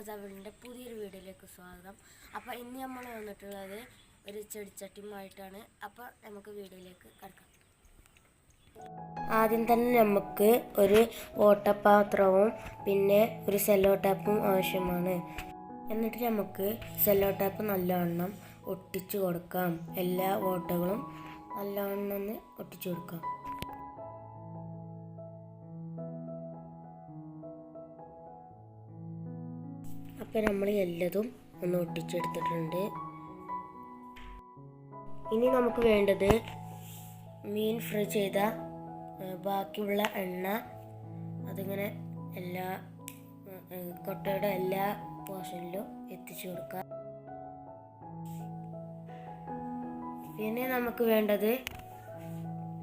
റാജാവിളിന്റെ പുതിയൊരു വീഡിയോയിലേക്ക് സ്വാഗതം. അപ്പോൾ ഇന്ന് നമ്മൾ വന്നിട്ടുള്ളത് ഒരു ചെടിച്ചട്ടിയുമായിട്ടാണ് അപ്പോൾ നമുക്ക് വീഡിയോയിലേക്ക് കിടക്കാം. ആദ്യം തന്നെ നമുക്ക് ഒരു ഓട്ടപാത്രവും പിന്നെ ഒരു സെല്ലോ ടാപ്പും ആവശ്യമാണ്. എന്നിട്ട് നമുക്ക് സെല്ലോ ടാപ്പ് നല്ലവണ്ണം ഒട്ടിച്ചു കൊടുക്കാം. എല്ലാ ഓട്ടകളും നല്ലവണ്ണം ഒന്ന് ഒട്ടിച്ചു കൊടുക്കാം. അപ്പം നമ്മൾ എല്ലതും ഒന്ന് ഒട്ടിച്ചെടുത്തിട്ടുണ്ട്. ഇനി നമുക്ക് വേണ്ടത് മീൻ ഫ്രൈ ചെയ്ത ബാക്കിയുള്ള എണ്ണ അതിങ്ങനെ എല്ലാ കൊട്ടയുടെ എല്ലാ പോർഷനിലും എത്തിച്ചു കൊടുക്കാം പിന്നെ നമുക്ക് വേണ്ടത്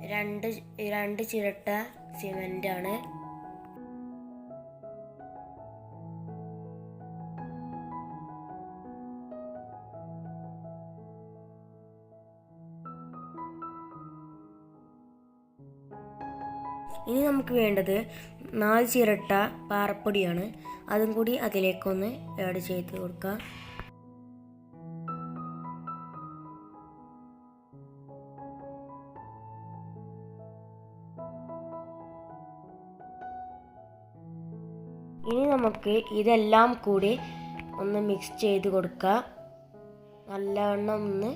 രണ്ട് രണ്ട് ചിരട്ട സിമെന്റ് ഇനി നമുക്ക് വേണ്ടത് നാല് ചിരട്ട പാറപ്പൊടിയാണ്. അതും കൂടി അതിലേക്കൊന്ന് ആഡ് ചെയ്ത് കൊടുക്കുക ഇനി നമുക്ക് ഇതെല്ലാം കൂടി ഒന്ന് മിക്സ് ചെയ്ത് കൊടുക്കുക നല്ലവണ്ണം ഒന്ന്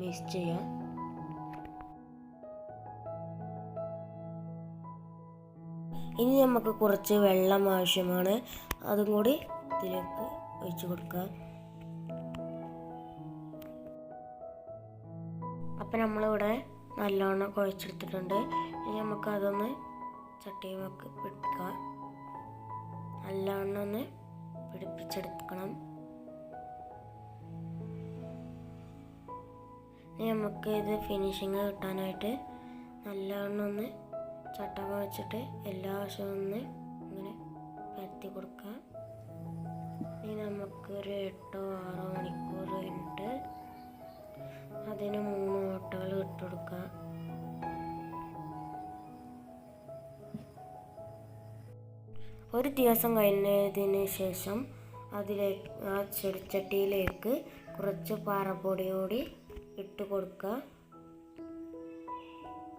മിക്സ് ചെയ്യാം. ഇനി നമുക്ക് കുറച്ച് വെള്ളം ആവശ്യമാണ്. അതും കൂടി ഇതിലേക്ക് ഒഴിച്ചു കൊടുക്കുക. അപ്പം നമ്മളിവിടെ നല്ലോണം കുഴച്ചെടുത്തിട്ടുണ്ട്. ഇനി നമുക്ക് അതൊന്ന് ചട്ടിയുമൊക്കെ പിടിക്കുക. നല്ലോണം ഒന്ന് പിടിപ്പിച്ചെടുക്കണം. ഇനി നമുക്ക് ഇത് ഫിനിഷിങ് കിട്ടാനായിട്ട് നല്ലോണം ഒന്ന് ചട്ടക വെച്ചിട്ട് എല്ലാ വശവും ഒന്ന് ഇങ്ങനെ പരത്തി കൊടുക്കുക ഇനി നമുക്കൊരു എട്ടോ ആറോ മണിക്കൂർ കഴിഞ്ഞിട്ട് അതിന് മൂന്ന് ഓട്ടകൾ ഇട്ട് കൊടുക്കാം. ഒരു ദിവസം കഴിഞ്ഞതിന് ശേഷം അതിലേക്ക് ആ ചെടിച്ചട്ടിയിലേക്ക് കുറച്ച് പാറപ്പൊടി കൂടി ഇട്ട് കൊടുക്കുക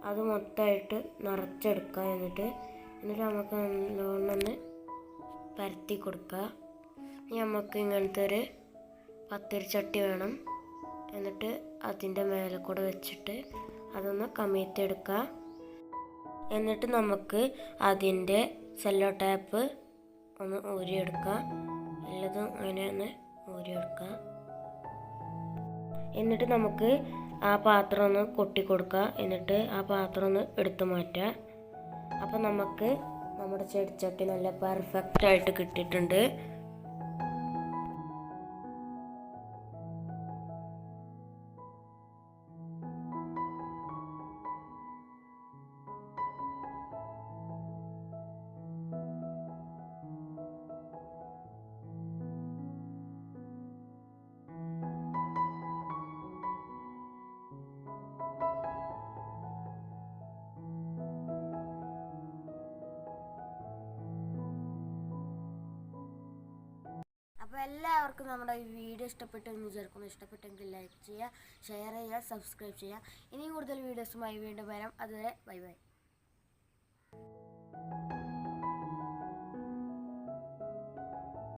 അത് മൊത്തമായിട്ട് നിറച്ചെടുക്കുക എന്നിട്ട് എന്നിട്ട് നമുക്ക് നല്ലോണമെന്ന് പരത്തി കൊടുക്കുക. ഇനി നമുക്ക് ഇങ്ങനത്തെ ഒരു പത്തിരി ചട്ടി വേണം. എന്നിട്ട് അതിന്റെ മേലെ കൂടെ വെച്ചിട്ട് അതൊന്ന് കമിഴ്ത്തിയെടുക്കുക എന്നിട്ട് നമുക്ക് അതിന്റെ സെല്ലോ ടാപ്പ് ഒന്ന് ഊരിയെടുക്കുക. എല്ലതും അങ്ങനെ ഒന്ന് ഊരിയെടുക്കുക. എന്നിട്ട് നമുക്ക് ആ പാത്രം ഒന്ന് കൊട്ടി കൊടുക്കുക എന്നിട്ട് ആ പാത്രം ഒന്ന് എടുത്തു മാറ്റുക അപ്പം നമുക്ക് നമ്മുടെ ചെടിച്ചട്ടി നല്ല പെർഫെക്റ്റ് ആയിട്ട് കിട്ടിയിട്ടുണ്ട്. അപ്പോൾ എല്ലാവർക്കും നമ്മുടെ ഈ വീഡിയോ ഇഷ്ടപ്പെട്ടു എന്ന് വിചാരിക്കുന്നു. ഇഷ്ടപ്പെട്ടെങ്കിൽ ലൈക്ക് ചെയ്യുക ഷെയർ ചെയ്യുക സബ്സ്ക്രൈബ് ചെയ്യുക. ഇനിയും കൂടുതൽ വീഡിയോസുമായി വീണ്ടും വരാം. അതുവരെ ബൈ ബൈ